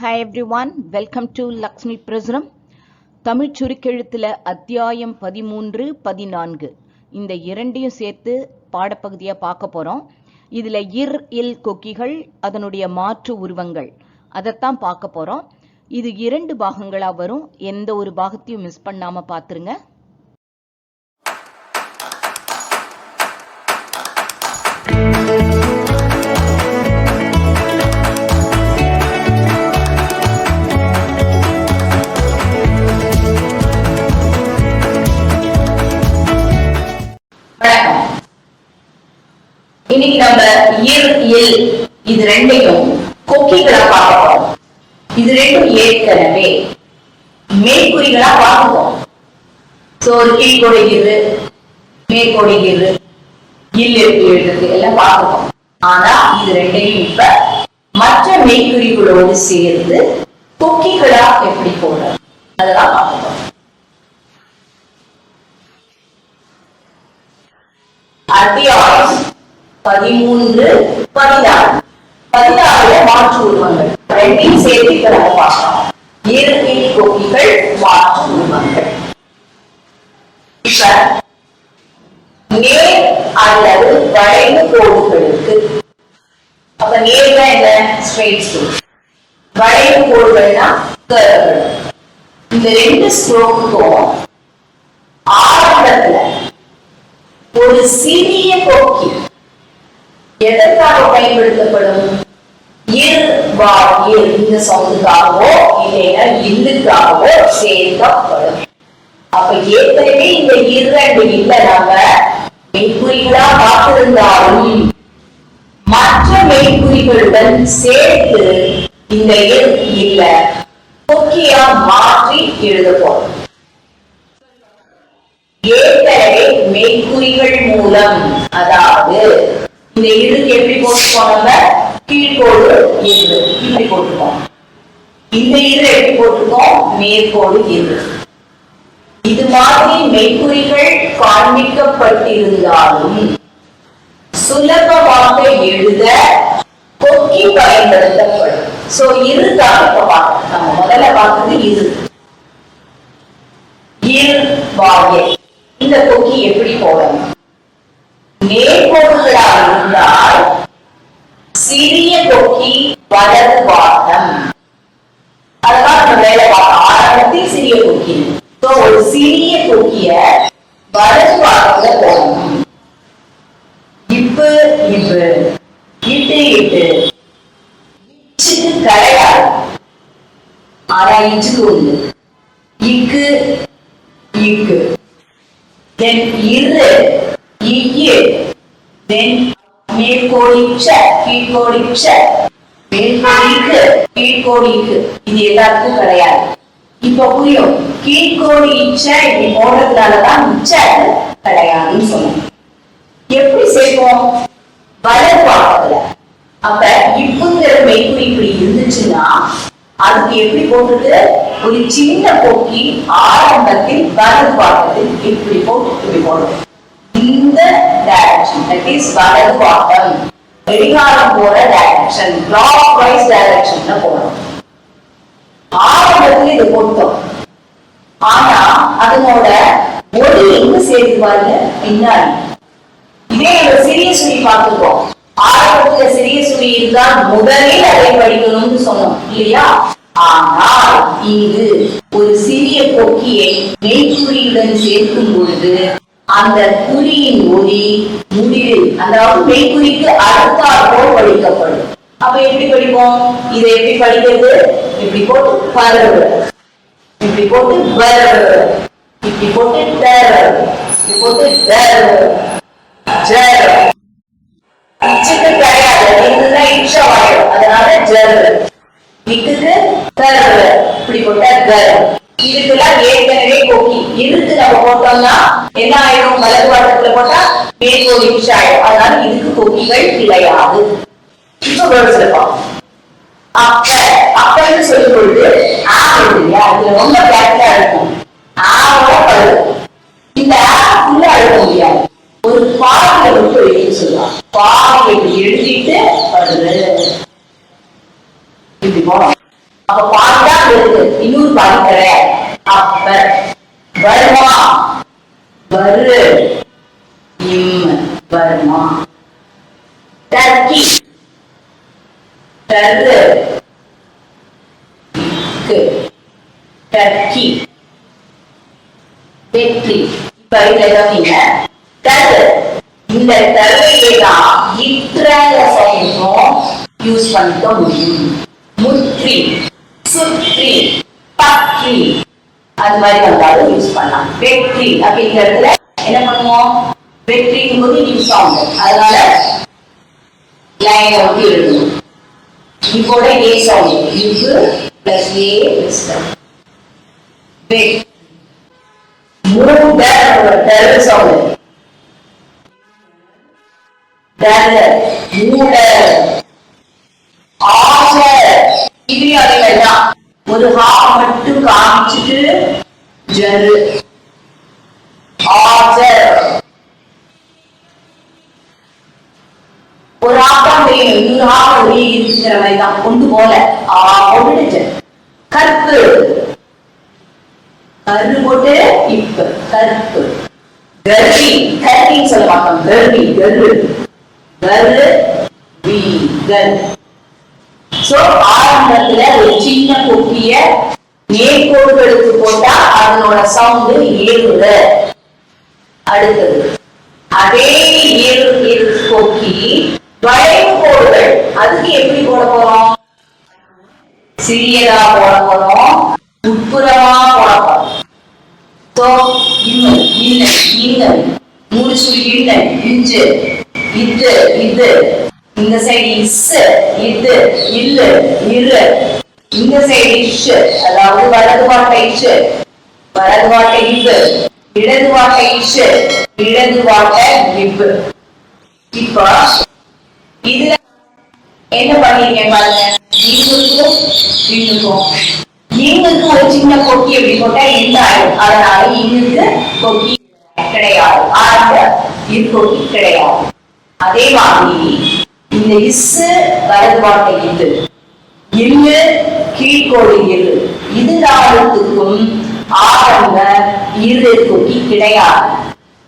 Hi everyone welcome to Lakshmi Prasuram Tamil சுருக்கெழுத்தில் அத்தியாயம் பதிமூன்று பதினான்கு. இந்த இரண்டையும் சேர்த்து பாடப்பகுதியாக பார்க்க போகிறோம் இதில் இர் இல் கொக்கிகள் அதனுடைய மாற்று உருவங்கள். அதைத்தான் பார்க்க போகிறோம் இது இரண்டு பாகங்களாக வரும். எந்த ஒரு பாகத்தையும் மிஸ் பண்ணாமல் பார்த்துருங்க. ரெண்டையும் கொக்கிகளா பார்க்கிறோம். இது ரெண்டும் ஏற்கனவே மேற்குறிகளா பார்க்கிறோம் சோ ஒரு கீழ்கொடுகிறது மேற்கொடுகிறது இல் இருக்கு எழுதுறது எல்லாம் பார்க்கிறோம் ஆனா இது ரெண்டையும் இப்ப மற்ற மெய்க்குறிகளோடு சேர்ந்து கொக்கிகளா எப்படி போடுறது அதெல்லாம் பார்க்கிறோம் அத்தியாயம் பதிமூன்று பதினாறு. பதினாறுல மாற்று உருவங்கள் ரெண்டையும் சேர்த்து இப்ப நம்ம பார்க்கலாம். இயற்கை கோப்பிகள் மாற்று உருவங்கள் இப்ப நேர் அல்லது வளைவு கோடுகளுக்கு. அப்ப நேர்னா என்ன? ஸ்ட்ரெயிட் ஸ்ட்ரோக் வளைவு கோடுகள்னா கர்வ்கள் இந்த ரெண்டு ஸ்ட்ரோக்குக்கும் ஆரம்பத்துல ஒரு சிறிய கோக்கி எதற்காக பயன்படுத்தப்படும்? இர் வா இர் இந்த சவுண்டுக்காகவோ இல்லைன்னா இல்லுக்காகவோ சேர்க்கப்படும். அப்ப ஏற்கனவே இந்த இரண்டு இல்ல நம்ம மெய்க்குறிகளா பார்த்திருந்தாலும் மற்ற மெய்க்குறிகளுடன் சேர்த்து இந்த இர் இல்ல கொக்கியா மாற்றி எழுத போறோம் ஏற்கனவே மெய்க்குறிகள் மூலம் அதாவது இந்த இழுக்கு எப்படி போட்டுப்போம் நம்ம கீழ்கோடு இரு இப்படி போட்டுப்போம் இந்த இரு எப்படி போட்டிருக்கோம் மேற்கோடு இரு இது மாதிரி மெய்க்குறிகள் காண்பிக்கப்பட்டிருந்தாலும் சுலபமாக எழுத கொக்கி பயன்படுத்தப்படும். சோ இருதான் இப்ப பார்க்கணும் நம்ம முதல்ல பார்த்தது இரு இரு இந்த கொக்கி எப்படி போடணும்? நேர்கோடுகளாக இருந்தால் சிறிய தொக்கி வலது பாகம். அதெல்லாம் நம்ம வேலை பார்த்தோம் ஆரம்பத்தில் சிறிய தொக்கி So, ஒரு சிறிய தொக்கிய வலது பாகத்துல போடணும். இப்பு இப்பு இட்டு இட்டு. இச்சுக்கு கிடையாது ஆனா இச்சுக்கு உண்டு இக்கு இக்கு. தென் இரு. இய்யு then மேற்கோடிச்ச கீழ்கோடிச்ச மேற்கோடிக்கு கீழ்கோடிக்கு. இது எல்லாருக்கும் கிடையாது. இப்ப புரியும். கீழ்கோடி இச்ச இப்படி போடுறதுனாலதான் இச்ச கிடையாதுன்னு சொன்னோம் எப்படி சேர்ப்போம்? வலது பாகத்துல அப்ப இப்புங்கிற மெய்க்குறி இப்படி இருந்துச்சுன்னா அதுக்கு எப்படி போட்டுட்டு? ஒரு சின்ன போக்கி ஆரம்பத்தில் வலது பாகத்தில் இப்படி போட்டு இப்படி இந்த டைரக்ஷன் தட் இஸ் வலது பாகம் கடிகாரம் போற டைரக்ஷன் கிளாக் வைஸ் டைரக்ஷன்ல போடணும் ஆரம்பத்தில் இது போட்டோம் ஆனா அதனோட ஒளி எங்க சேர்த்து பாருங்க பின்னாடி. இதே ஒரு சிறிய சுழி பார்த்துருக்கோம். ஆரம்பத்துல சிறிய சுழி இருந்தால் முதலில் அதை படிக்கணும்னு சொன்னோம் இல்லையா? ஆனால் இங்கு ஒரு சிறிய கொக்கியை மெய்க்குறியுடன் சேர்க்கும் பொழுது அந்த குறியின் ஒளி முடிவில் அதாவது மெய்க்குறிக்கு அடுத்தாற்போல் படிக்கப்படும் அப்ப எப்படி படிப்போம் இதை எப்படி படிக்கிறது இப்படி போட்டு பரவு இப்படி போட்டு வரவு இப்படி போட்டு தரவு. இப்படி போட்டு தரவு. இச்சுக்கு கிடையாது. இதுதான் இச்சவாயம் அதனால ஜர் இக்குக்கு தரவு. இப்படி போட்ட தர் இதுக்கெல்லாம் ஏற்கனவே கொக்கி இதுக்கு நம்ம போட்டோம்னா என்ன ஆயிடும் வலது வாட்டத்துல போட்டா மேற்கோள் ஆயிடும் அதனால இதுக்கு கொக்கிகள் கிடையாது. இப்ப வேர்ட்ஸ்ல பார்ப்போம். அப்ப அப்பன்னு சொல்லும் பொழுது ஆ இல்லையா? இதுல ரொம்ப கேப்டா இருக்கும். ஆவோட பழுது இந்த ஆ ஃபுல்லா முடியாது. ஒரு பாடலை மட்டும் எழுதி சொல்லலாம் பாடலை எழுதிட்டு பழுது இப்படி போனோம் அப்ப பாதிதான் இருக்கு. இன்னொரு பாதி கிடையாது அப்ப வருமா? வரு. இம் வருமா? டர்க்கி டர்ரு இக்கு. டர்க்கி வெற்றி. இப்ப இதுல கவனிங்க டர்ரு இந்த டர்ரையே தான் இத்திர சைனும் யூஸ் பண்ணிக்க முடியும். முற்றி. சுற்றி பற்றி. அது மாதிரி வந்தாலும் யூஸ் பண்ணலாம். வெற்றி அப்படிங்கிற இடத்துல என்ன பண்ணுவோம்? வெற்றிங்கும் போது யூஸ் அதனால லைனை ஒட்டி எழுதணும் இப்போட ஏ சவுண்ட் இப்பு பிளஸ் ஏ பிளஸ் வெற்றி. மூட சவுண்ட் டர் மூட ஆசை இது அதே ஒரு ஹா மட்டும் காமிச்சிட்டு ஜரு ஆஜர். ஒரு ஆட்டம் வேணும் இன்னொரு ஆட்டம் ஒரே இருக்குங்கிற மாதிரி தான் கொண்டு போல ஆ போட்டுட்டு கற்பு கரு போட்டு இப்பு. கற்பு கர்வி. கர்வின்னு சொல்ல மாட்டோம் கர்வி. கரு. கரு. வி. கர். சோ ஆரம்பத்துல ஒரு சின்ன கொக்கிய நேர்கோடுகளுக்கு போட்டா அதனோட சவுண்டு ஏறுற அடுத்தது அதே ஏறு ஏறு கொக்கி வளைவு கோடுகள் அதுக்கு எப்படி போட போறோம்? சிறியதா போட போறோம் உட்புறமா போட போறோம். சோ இன்னும் இல்லை இன்னும் மூணு இஞ்சு இது இது. இந்த சைடு இஸ் இது இல்லு இரு. இந்த சைடு இஷ் அதாவது வலது வாட்டை இஷ் வலது வாட்டை இவ்வு இடது வாட்டை இஷ் இடது வாட்டை இவ்வு. இப்ப இதுல என்ன பண்ணீங்க பாருங்க? இங்குக்கும் இங்குக்கும் இங்குக்கு ஒரு சின்ன கொக்கி எப்படி போட்டா இந்த ஆயிடும் அதனால இங்குக்கு கொக்கி கிடையாது. ஆரம்ப இருக்கொக்கி கிடையாது. அதே மாதிரி இந்த இசு வலது வாட்டை இது இல்லு கீழ்கோடு இரு இது தாளத்துக்கும் ஆரம்ப இரு கிடையாது.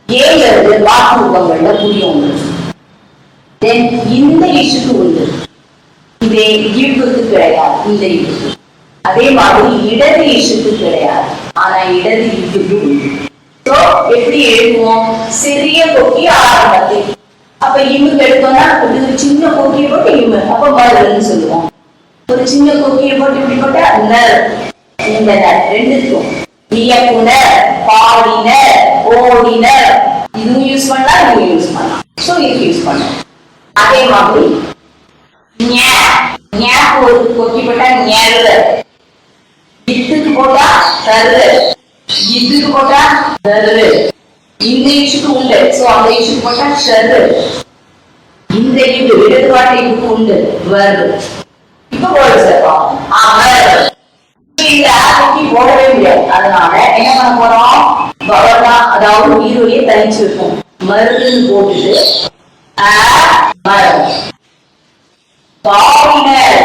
ஏழு வாக்குறுப்பங்கள்ல புரியும் உங்களுக்கு தென் இந்த இஷ்யூக்கு உண்டு. இதே இழுப்புக்கு கிடையாது இந்த இழுப்பு. அதே மாதிரி இடது இசுக்கு கிடையாது. ஆனா இடது இழுப்புக்கு உண்டு. எப்படி எழுதுவோம்? சிறிய கொட்டி ஆரம்பத்தில். அப்ப இமுக்கு எடுத்தோம்னா கொஞ்சம் ஒரு சின்ன கோக்கியை போட்டு இம்மு அப்ப மருன்னு சொல்லுவோம். ஒரு சின்ன கோக்கியை போட்டு இப்படி போட்டா நர் இந்த நர் ரெண்டுக்கும் இயக்குனர் பாடினர் ஓடினர் இதுவும் யூஸ் பண்ணலாம் இதுவும் யூஸ் பண்ணலாம் சோ இதுக்கு யூஸ் பண்ணலாம் அதே மாதிரி ஒரு கொக்கி போட்டா ஞரு இத்துக்கு போட்டா தரு இதுக்கு போட்டா தரு இந்த இஷுக்கு உண்டு சோ அந்த இஷ்யூக்கு போட்டா ஷரு இந்த இது இடது இதுக்கு உண்டு வரு இப்ப போட சார் அவர். இந்த ஆதிக்கு போடவே முடியாது. அதனால என்ன பண்ண போறோம்? பவர்னா அதாவது உயிரோடைய தனிச்சு இருக்கும். மருந்துன்னு போட்டுட்டு ஆ, மரம். பாவினர்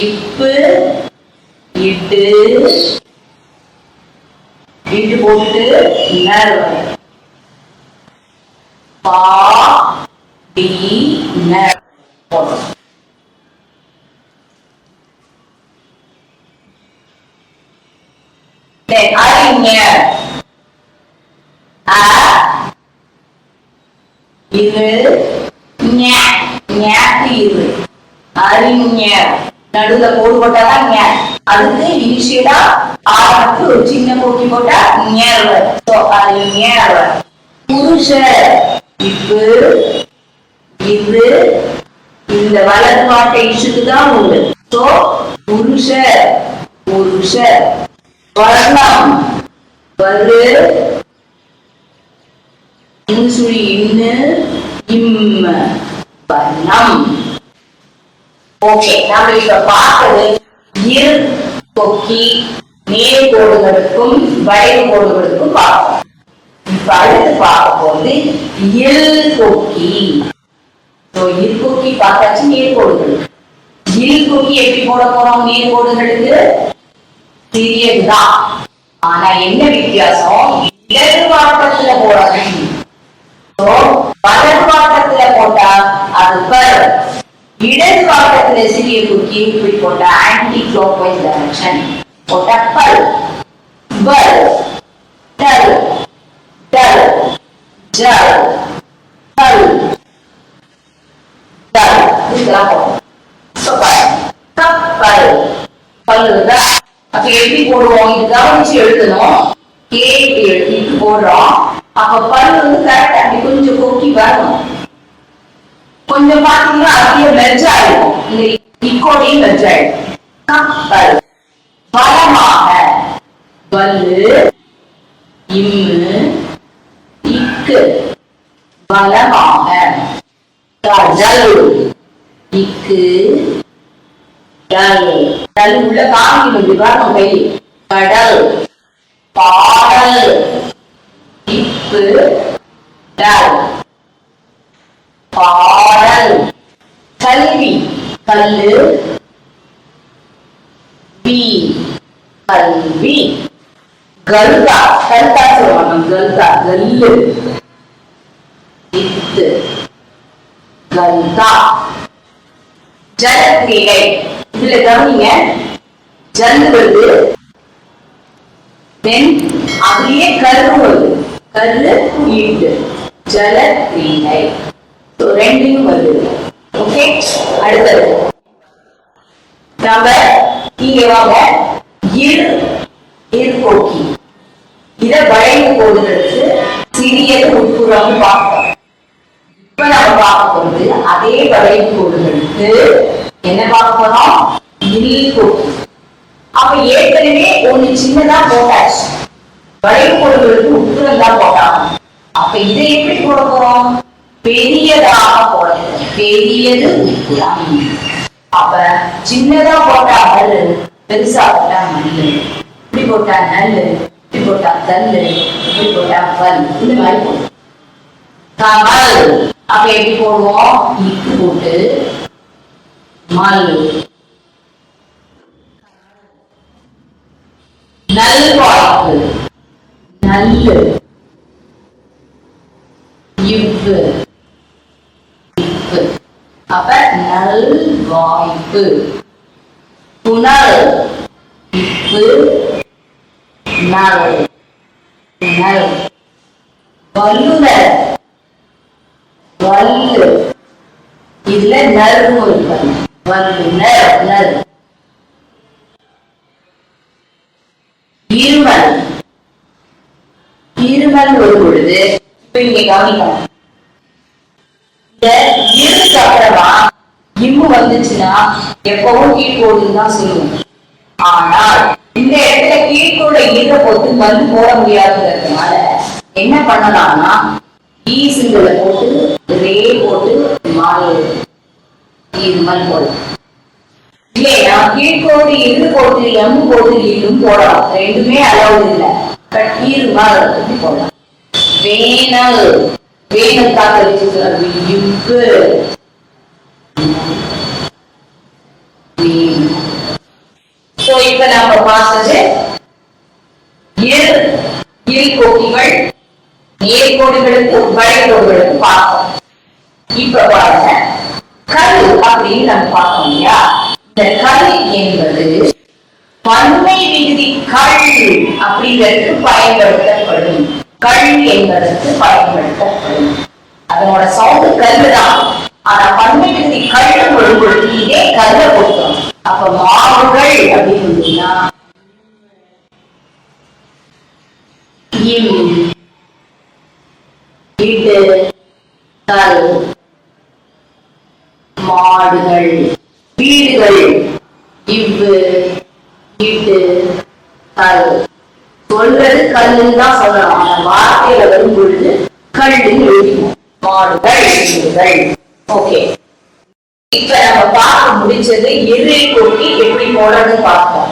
இப்பு இட்டு வீட்டு போட்டு பா டி அறிஞர் அ இது ஞ அறிஞர் போட்டாதான் அதுக்கு இனிஷியலா ஆறுக்கு ஒரு சின்ன கூட்டி போட்டா ஞர் சோ அது அறிஞர் புருஷர் இப்பு இது இந்த வலது வாட்டை இஷுக்கு தான் உண்டு சோ புருஷர் புருஷர் வர்ணம் வரு இன்சுரி இன்னு இம் வர்ணம் ஓகே நாம இப்ப பார்த்தது இரு கொக்கி நேர் கோடுகளுக்கும் வளைவு கோடுகளுக்கும் பார்ப்போம். இப்ப அடுத்து பார்க்க போது இல் கொக்கி. So, இரு கொக்கி பார்த்தாச்சு நேர் கோடுகள். இல் கொக்கி எப்படி போட போறோம்? நீர் கோடுகளுக்கு? சிறியதுதான். ஆனா என்ன வித்தியாசம்? இடது வாட்டத்துல போடணும். So, வலது வாட்டத்துல போட்டா அது பர் இடது வாட்டத்துல சிறிய குக்கி இப்படி போட்ட ஆன்டி கிளாக் வைஸ் டைரக்ஷன் போட்ட பல் பல் டல் டல் ஜல் பல் டல் இதெல்லாம் போடும் So, பல் கப்பல் அப்ப எப்படி போடுவோம். இது கவனிச்சு எழுதணும். கே எழுதி போடுறோம். அப்ப பல்லு வந்து அப்படி கொஞ்சம் கொக்கி வரணும். கொஞ்சம் பாத்தீங்கன்னா அப்படியே மெர்ஜ் ஆயிடும் இந்த இக்கோடையும் மெர்ஜ் ஆயிடும் பலமாக வல்லு இம்மு இக்கு. பலமாக கடல் இக்கு டல் டல் உள்ள காமி வந்து பாருங்க கை கடல் பாடல் இப்பு டல் பாடல். கல்வி. கல்லு. பி. கல்வி. கல்கா கல்கா சொல்லுவாங்க. கல்கா கல்லு. இத்து கல்கா ஜலக்கிரீடை இதுல கவனிங்க. ஜல் வருது தென் அதுலயே கரு வருது கல்லு ஈட்டு ஜல So, ரெண்டையும் வருது ஓகே அடுத்தது. நம்ம இங்க வாங்க. இரு இருக்கோக்கி இத வளைவு போடுறதுக்கு சிறியது உட்புறம் பார்ப்போம் இப்ப நம்ம பார்க்க போறது அதே வளைவு போடுறதுக்கு என்ன பார்க்க போறோம் இல் கோக்கி. அப்ப ஏற்கனவே ஒண்ணு சின்னதா போட்டாச்சு. வளைவு கோடுகளுக்கு உட்புறம் தான் போட்டாங்க. அப்ப இதை எப்படி போட போறோம்? பெரிய பெரியதாக போடணும் பெரியது உட்புறம். அப்ப சின்னதா போட்டா கல் பெருசா போட்டா மல்லு இப்படி போட்டா நல்லு இப்படி போட்டா கல்லு இப்படி போட்டா பல் இந்த மாதிரி போடும். கமல் அப்ப எப்படி போடுவோம்? இக்கு போட்டு மல்லு. நல்வாய்ப்பு நல்லு. இவ்வு இவ்வு. அப்ப நல் வாய்ப்பு புனல் இப்பு நல். நல் வல்லுனர். வல்லு. இதுல நர்வு இருப்பாங்க வல்லுனர் நர் இருமல். இருமல் ஒரு பொழுது. இப்ப இங்க கவனிக்கணும். இந்த அப்புறமா இம்மு வந்துச்சுன்னா எப்பவும் கீழ்கோடுன்னு தான் சொல்லுவோம் ஆனால் இந்த இடத்துல கீழ்கோட இருக்க போட்டு மருந்து போட முடியாதுங்கிறதுனால என்ன பண்ணலாம்னா ஈ போட்டு ரே போட்டு மாலை இது மாதிரி போடலாம் இல்லையா கீழ்கோடு இரு போட்டு எம் போட்டு இன்னும் போடலாம். ரெண்டுமே அலவுட் இல்லை. பட் இருமல் மாதிரி போடலாம். வேணல் வேணல் காத்தடிச்சுக்கிறது இப்பு சோ இப்ப நம்ம பார்த்தது இரு இரு கோட்டிகள் நேர்கோடுகளுக்கு வளைகோடுகளுக்கு பார்த்தோம் இப்ப பாருங்க கரு அப்படின்னு நம்ம பார்த்தோம் இல்லையா இந்த கரு என்பது பன்மை விகுதி கள் அப்படிங்கிறதுக்கு பயன்படுத்தப்படும் கள் என்பதற்கு பயன்படுத்தப்படும் அதனோட சவுண்டு கல்லுதான். ஆனா பன்மை விகுதி கல் பொழுது இதே கல்ல கொடுத்தோம் அப்ப மாவுகள் அப்படின்னு சொன்னீங்கன்னா இம் இட்டு கல் மாடுகள் வீடுகள் இவ்வு இட்டு கல். சொல்றது கல்லுன்னு தான் சொல்லலாம். அந்த வார்த்தையில வரும் பொழுது கல்லுன்னு எழுதிக்கும் மாடுகள் ஓகே இப்ப நம்ம பார்க்க முடிச்சது எதிரை கொட்டி எப்படி போடுறதுன்னு பார்த்தோம்